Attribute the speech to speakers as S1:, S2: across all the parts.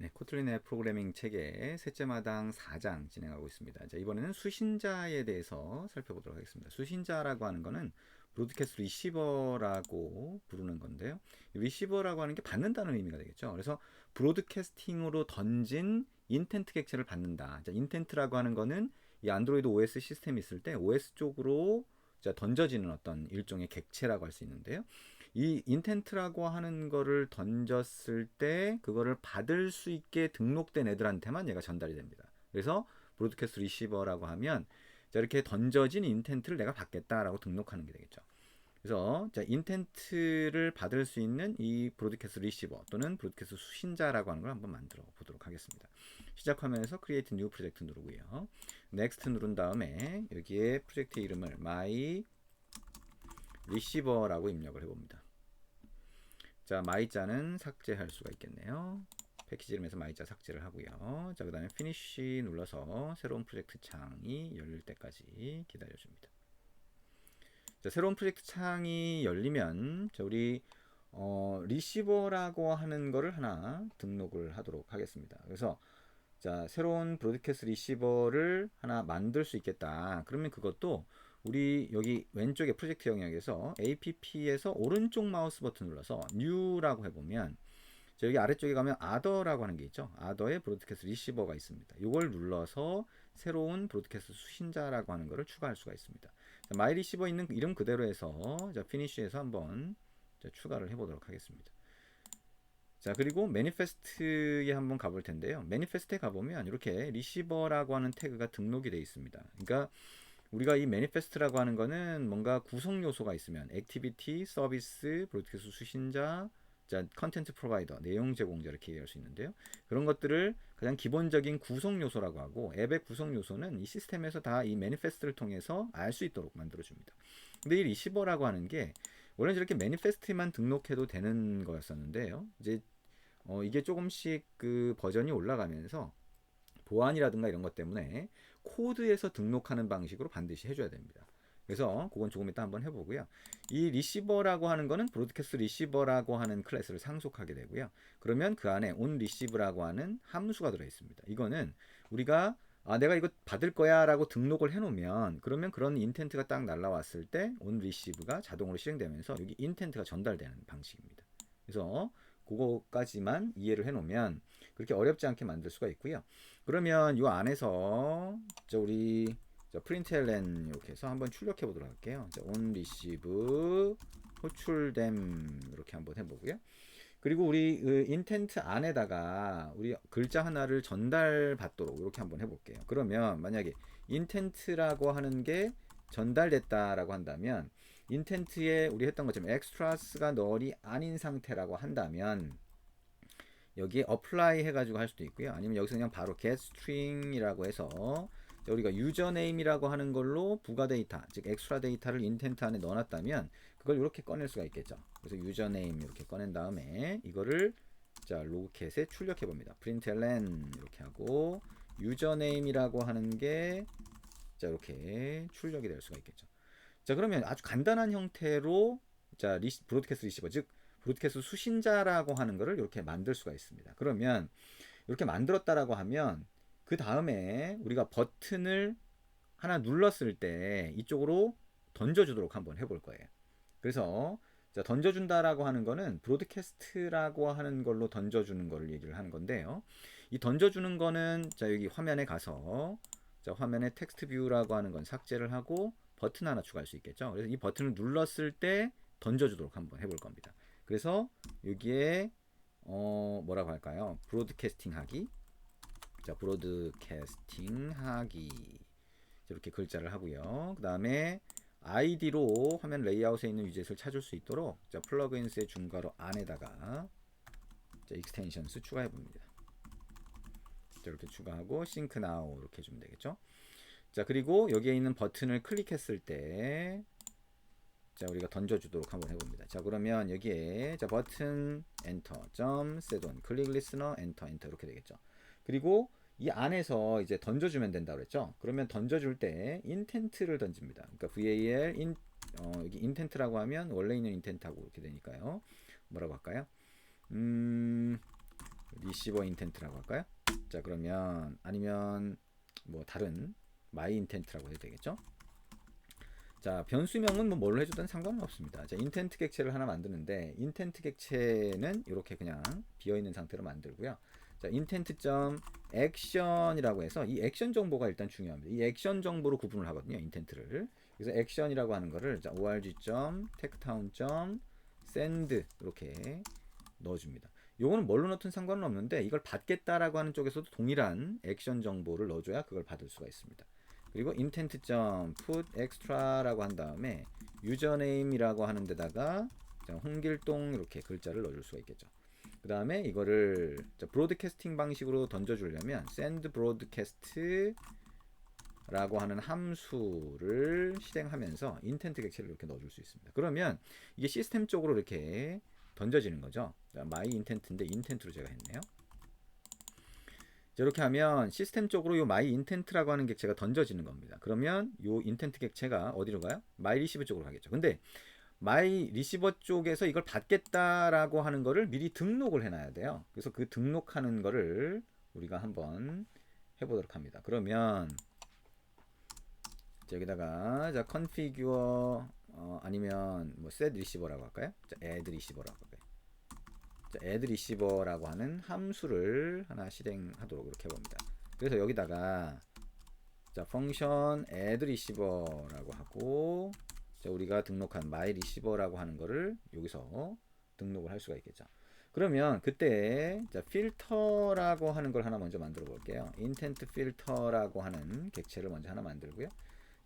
S1: 네, 코틀린의 프로그래밍 책의 셋째 마당 4장 진행하고 있습니다. 자, 이번에는 수신자에 대해서 살펴보도록 하겠습니다. 수신자라고 하는 거는 브로드캐스트 리시버라고 부르는 건데요. 리시버라고 하는 게 받는다는 의미가 되겠죠. 그래서 브로드캐스팅으로 던진 인텐트 객체를 받는다. 자, 인텐트라고 하는 거는 이 안드로이드 OS 시스템이 있을 때 OS 쪽으로 자, 던져지는 어떤 일종의 객체라고 할 수 있는데요. 이 인텐트라고 하는 거를 던졌을 때 그거를 받을 수 있게 등록된 애들한테만 얘가 전달이 됩니다. 그래서 브로드캐스트 리시버라고 하면 자 이렇게 던져진 인텐트를 내가 받겠다라고 등록하는 게 되겠죠. 그래서 자 인텐트를 받을 수 있는 이 브로드캐스트 리시버 또는 브로드캐스트 수신자라고 하는 걸 한번 만들어 보도록 하겠습니다. 시작 화면에서 크리에이트 뉴 프로젝트 누르고요. 넥스트 누른 다음에 여기에 프로젝트 이름을 my 리시버라고 입력을 해봅니다. 자, 마이자는 삭제할 수가 있겠네요. 패키지 이름에서 마이자 삭제를 하고요. 자, 그 다음에 피니쉬 눌러서 새로운 프로젝트 창이 열릴 때까지 기다려줍니다. 자, 새로운 프로젝트 창이 열리면 자, 우리 어, 리시버라고 하는 거를 하나 등록을 하도록 하겠습니다. 그래서 자, 새로운 브로드캐스트 리시버를 하나 만들 수 있겠다. 그러면 그것도 우리 여기 왼쪽에 프로젝트 영역에서 app에서 오른쪽 마우스 버튼 눌러서 new라고 해보면 여기 아래쪽에 가면 other라고 하는 게 있죠. other의 브로드캐스트 리시버가 있습니다. 이걸 눌러서 새로운 브로드캐스트 수신자라고 하는 것을 추가할 수가 있습니다. 자, 마이 리시버 있는 이름 그대로 해서 자, 피니쉬에서 한번 자, 추가를 해보도록 하겠습니다. 자 그리고 매니페스트에 한번 가볼 텐데요. 매니페스트에 가보면 이렇게 리시버라고 하는 태그가 등록이 되어 있습니다. 그러니까 우리가 이 매니페스트라고 하는 거는 뭔가 구성 요소가 있으면 액티비티, 서비스, 브로드캐스트 수신자, 자, 컨텐츠 프로바이더, 내용 제공자 이렇게 얘기할 수 있는데요. 그런 것들을 가장 기본적인 구성 요소라고 하고 앱의 구성 요소는 이 시스템에서 다 이 매니페스트를 통해서 알 수 있도록 만들어 줍니다. 근데 이 리시버라고 하는 게 원래 이렇게 매니페스트만 등록해도 되는 거였었는데요. 이제 어, 이게 조금씩 그 버전이 올라가면서 보안이라든가 이런 것 때문에 코드에서 등록하는 방식으로 반드시 해줘야 됩니다. 그래서 그건 조금 이따 한번 해보고요. 이 리시버라고 하는 거는 브로드캐스트 리시버라고 하는 클래스를 상속하게 되고요. 그러면 그 안에 on receive라고 하는 함수가 들어 있습니다. 이거는 우리가 아 내가 이거 받을 거야라고 등록을 해놓으면 그러면 그런 인텐트가 딱 날라왔을 때 on receive가 자동으로 실행되면서 여기 인텐트가 전달되는 방식입니다. 그래서 그거까지만 이해를 해놓으면 그렇게 어렵지 않게 만들 수가 있고요. 그러면 이 안에서 저 우리 저 프린트LN 이렇게 해서 한번 출력해 보도록 할게요. 자, on receive 호출됨 이렇게 한번 해보고요. 그리고 우리 그 인텐트 안에다가 우리 글자 하나를 전달받도록 이렇게 한번 해볼게요. 그러면 만약에 인텐트라고 하는 게 전달됐다라고 한다면 인텐트에 우리 했던 것처럼 extras가 널이 아닌 상태라고 한다면 여기에 apply 해가지고 할 수도 있고요. 아니면 여기서 그냥 바로 get string이라고 해서 우리가 유저네임이라고 하는 걸로 부가 데이터, 즉 엑스트라 데이터를 인텐트 안에 넣어놨다면 그걸 이렇게 꺼낼 수가 있겠죠. 그래서 유저네임 이렇게 꺼낸 다음에 이거를 자 로그캣에 출력해 봅니다. println 이렇게 하고 유저네임이라고 하는 게 자 이렇게 출력이 될 수가 있겠죠. 자 그러면 아주 간단한 형태로 자 리시, 브로드캐스트 리시버 즉 브로드캐스트 수신자라고 하는 것을 이렇게 만들 수가 있습니다. 그러면 이렇게 만들었다라고 하면 그 다음에 우리가 버튼을 하나 눌렀을 때 이쪽으로 던져주도록 한번 해볼 거예요. 그래서 자, 던져준다라고 하는 거는 브로드캐스트라고 하는 걸로 던져주는 거를 얘기를 하는 건데요. 이 던져주는 거는 자 여기 화면에 가서 자 화면에 텍스트 뷰라고 하는 건 삭제를 하고 버튼 하나 추가할 수 있겠죠. 그래서 이 버튼을 눌렀을 때 던져주도록 한번 해볼 겁니다. 그래서 여기에 어 뭐라고 할까요? 브로드캐스팅 하기. 자, 브로드캐스팅 하기. 이렇게 글자를 하고요. 그 다음에 아이디로 화면 레이아웃에 있는 위젯을 찾을 수 있도록 자, 플러그인스의 중괄호 안에다가 자, 익스텐션스 추가해 봅니다. 자, 이렇게 추가하고 싱크 나우 이렇게 해 주면 되겠죠. 자, 그리고 여기에 있는 버튼을 클릭했을 때 자, 우리가 던져주도록 한번 해봅니다. 자, 그러면 여기에 자 버튼 엔터 점 셋온 클릭 리스너 엔터 엔터 이렇게 되겠죠. 그리고 이 안에서 이제 던져주면 된다 그랬죠. 그러면 던져줄 때 인텐트를 던집니다. 그러니까 var 인 어, 여기 인텐트라고 하면 원래 있는 인텐트하고 이렇게 되니까요. 뭐라고 할까요? 음, 리시버 인텐트라고 할까요? 자 그러면 아니면 뭐 다른 마이 인텐트라고 해도 되겠죠? 자 변수명은 뭐 뭘로 해주든 상관은 없습니다. 자 인텐트 객체를 하나 만드는데 인텐트 객체는 이렇게 그냥 비어 있는 상태로 만들고요. 자 인텐트 점 액션이라고 해서 이 액션 정보가 일단 중요합니다. 이 액션 정보로 구분을 하거든요. 인텐트를. 그래서 액션이라고 하는 거를 자 org 점 techtown 점 send 이렇게 넣어줍니다. 요거는 뭘로 넣든 상관은 없는데 이걸 받겠다라고 하는 쪽에서도 동일한 액션 정보를 넣어줘야 그걸 받을 수가 있습니다. 그리고 intent 점 put extra라고 한 다음에 유저네임이라고 하는 데다가 홍길동 이렇게 글자를 넣어줄 수가 있겠죠. 그 다음에 이거를 브로드캐스팅 방식으로 던져주려면 send broadcast 라고 하는 함수를 실행하면서 인텐트 객체를 이렇게 넣어줄 수 있습니다. 그러면 이게 시스템 쪽으로 이렇게 던져지는 거죠. 마이 인텐트인데 인텐트로 제가 했네요. 이렇게 하면 시스템 쪽으로 이 마이 인텐트라고 하는 객체가 던져지는 겁니다. 그러면 이 인텐트 객체가 어디로 가요? 마이 리시버 쪽으로 가겠죠. 근데 마이 리시버 쪽에서 이걸 받겠다라고 하는 거를 미리 등록을 해놔야 돼요. 그래서 그 등록하는 거를 우리가 한번 해보도록 합니다. 그러면 자, 여기다가 자 configure 어, 아니면 뭐 set receiver라고 할까요? 자, add receiver라고 할까요? Receiver라고 하는 함수를 하나 실행하도록 이렇게 해봅니다. 그래서 여기다가 자 function receiver라고 하고 자, 우리가 등록한 my receiver라고 하는 거를 여기서 등록을 할 수가 있겠죠. 그러면 그때 자 필터라고 하는 걸 하나 먼저 만들어 볼게요. intent filter라고 하는 객체를 먼저 하나 만들고요.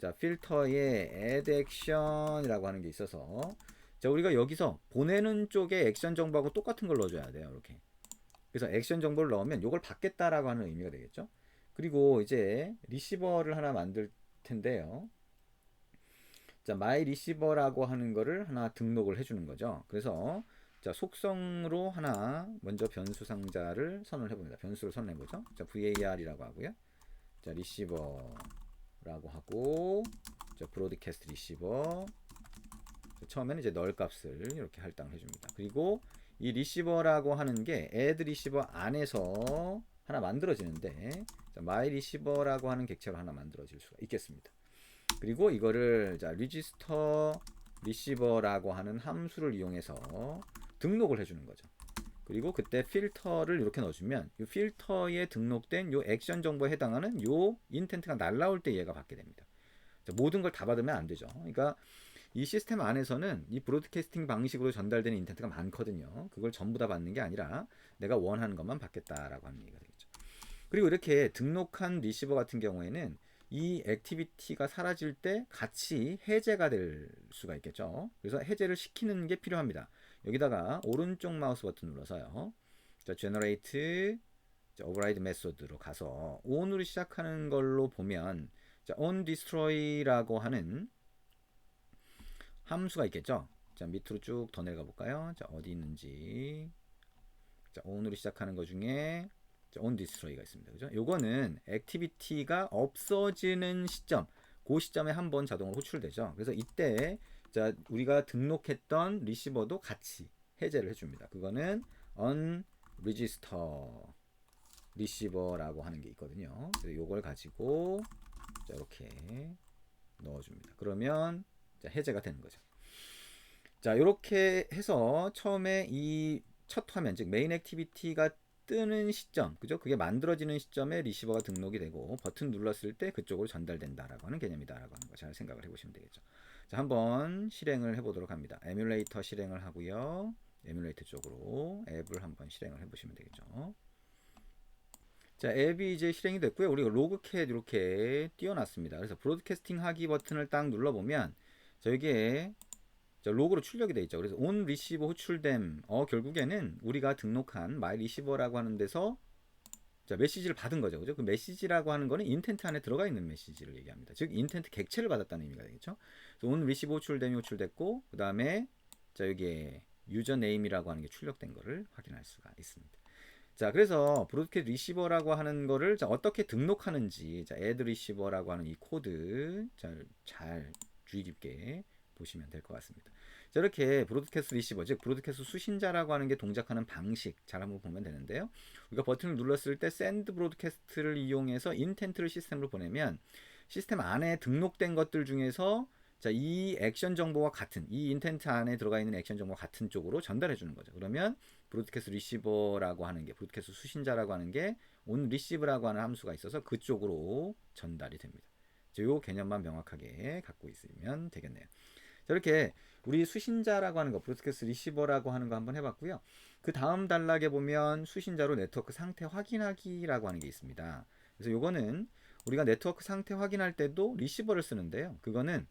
S1: 자, 필터에 add action이라고 하는 게 있어서 자, 우리가 여기서 보내는 쪽에 액션 정보하고 똑같은 걸 넣어줘야 돼요. 이렇게. 그래서 액션 정보를 넣으면 이걸 받겠다라고 하는 의미가 되겠죠. 그리고 이제 리시버를 하나 만들 텐데요. 자, my receiver라고 하는 거를 하나 등록을 해주는 거죠. 그래서 자, 속성으로 하나 먼저 변수 상자를 선을 해봅니다. 변수를 선해보죠. 자, var이라고 하고요. 자, receiver 라고 하고 저 브로드캐스트 리시버 처음에는 이제 널 값을 이렇게 할당을 해줍니다. 그리고 이 리시버라고 하는 게 add 리시버 안에서 하나 만들어지는데 마이 리시버라고 하는 객체로 하나 만들어질 수가 있겠습니다. 그리고 이거를 자 리지스터 리시버라고 하는 함수를 이용해서 등록을 해주는 거죠. 그리고 그때 필터를 이렇게 넣어주면 이 필터에 등록된 이 액션 정보에 해당하는 이 인텐트가 날라올 때 얘가 받게 됩니다. 모든 걸 다 받으면 안 되죠. 그러니까 이 시스템 안에서는 이 브로드캐스팅 방식으로 전달되는 인텐트가 많거든요. 그걸 전부 다 받는 게 아니라 내가 원하는 것만 받겠다라고 하는 얘기가 되겠죠. 그리고 이렇게 등록한 리시버 같은 경우에는 이 액티비티가 사라질 때 같이 해제가 될 수가 있겠죠. 그래서 해제를 시키는 게 필요합니다. 여기다가 오른쪽 마우스 버튼 눌러서요. 자, generate 자, override method로 가서 on으로 시작하는 걸로 보면 자, on destroy라고 하는 함수가 있겠죠. 자, 밑으로 쭉 더 내려가 볼까요? 자, 어디 있는지. 자, on으로 시작하는 것 중에 자, on destroy가 있습니다. 그죠? 요거는 액티비티가 없어지는 시점, 그 시점에 한 번 자동으로 호출되죠. 그래서 이때 자, 우리가 등록했던 리시버도 같이 해제를 해 줍니다. 그거는 unregister 리시버라고 하는 게 있거든요. 그래서 이걸 가지고 자, 이렇게 넣어 줍니다. 그러면 자, 해제가 되는 거죠. 자, 이렇게 해서 처음에 이 첫 화면, 즉 메인 액티비티가 뜨는 시점, 그죠? 그게 만들어지는 시점에 리시버가 등록이 되고 버튼 눌렀을 때 그쪽으로 전달된다라고 하는 개념이다라고 하는 거 잘 생각을 해보시면 되겠죠. 자, 한번 실행을 해보도록 합니다. 에뮬레이터 실행을 하고요. 에뮬레이터 쪽으로 앱을 한번 실행을 해보시면 되겠죠. 자, 앱이 이제 실행이 됐고요. 우리가 로그캣 이렇게 띄워놨습니다. 그래서 브로드캐스팅 하기 버튼을 딱 눌러보면 자, 여기에 자, 로그로 출력이 돼 있죠. 그래서 온 리시버 호출됨. 어, 결국에는 우리가 등록한 마이 리시버라고 하는 데서 자, 메시지를 받은 거죠. 그죠? 그 메시지라고 하는 거는 인텐트 안에 들어가 있는 메시지를 얘기합니다. 즉, 인텐트 객체를 받았다는 의미가 되겠죠. 그래서 온 리시버 호출됨이 호출됐고, 그 다음에 자, 여기에 유저 네임이라고 하는 게 출력된 거를 확인할 수가 있습니다. 자, 그래서 브로드캐스트 리시버라고 하는 거를 자, 어떻게 등록하는지, 자, 애드 리시버라고 하는 이 코드 잘, 잘 주의 깊게 보시면 될 것 같습니다. 자, 이렇게 브로드캐스트 리시버, 즉 브로드캐스트 수신자라고 하는 게 동작하는 방식 잘 한번 보면 되는데요. 우리가 버튼을 눌렀을 때 샌드 브로드캐스트를 이용해서 인텐트를 시스템으로 보내면 시스템 안에 등록된 것들 중에서 자, 이 액션 정보와 같은 이 인텐트 안에 들어가 있는 액션 정보와 같은 쪽으로 전달해 주는 거죠. 그러면 브로드캐스트 리시버라고 하는 게 브로드캐스트 수신자라고 하는 게 온 리시브라고 하는 함수가 있어서 그쪽으로 전달이 됩니다. 이 개념만 명확하게 갖고 있으면 되겠네요. 자, 이렇게 우리 수신자라고 하는 거, 브로드캐스트 리시버라고 하는 거 한번 해봤고요. 그 다음 단락에 보면 수신자로 네트워크 상태 확인하기라고 하는 게 있습니다. 그래서 요거는 우리가 네트워크 상태 확인할 때도 리시버를 쓰는데요. 그거는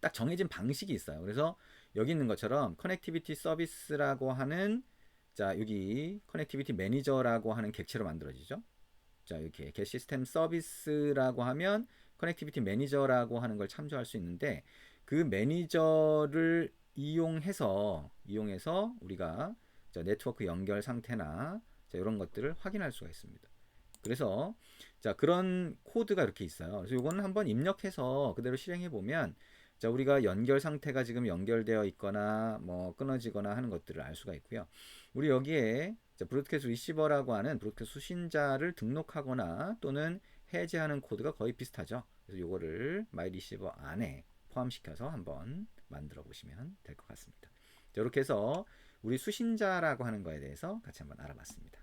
S1: 딱 정해진 방식이 있어요. 그래서 여기 있는 것처럼 커넥티비티 서비스라고 하는 자 여기 커넥티비티 매니저라고 하는 객체로 만들어지죠. 자 이렇게 겟 시스템 서비스라고 하면 커넥티비티 매니저라고 하는 걸 참조할 수 있는데 그 매니저를 이용해서 이용해서 우리가 자, 네트워크 연결 상태나 자, 이런 것들을 확인할 수가 있습니다. 그래서 자 그런 코드가 이렇게 있어요. 그래서 이거는 한번 입력해서 그대로 실행해 보면 자 우리가 연결 상태가 지금 연결되어 있거나 뭐 끊어지거나 하는 것들을 알 수가 있고요. 우리 여기에 자, 브로드캐스트 리시버라고 하는 브로드캐스트 수신자를 등록하거나 또는 해제하는 코드가 거의 비슷하죠. 그래서 이거를 마이 리시버 안에 포함시켜서 한번 만들어 보시면 될 것 같습니다. 자, 이렇게 해서 우리 수신자라고 하는 거에 대해서 같이 한번 알아봤습니다.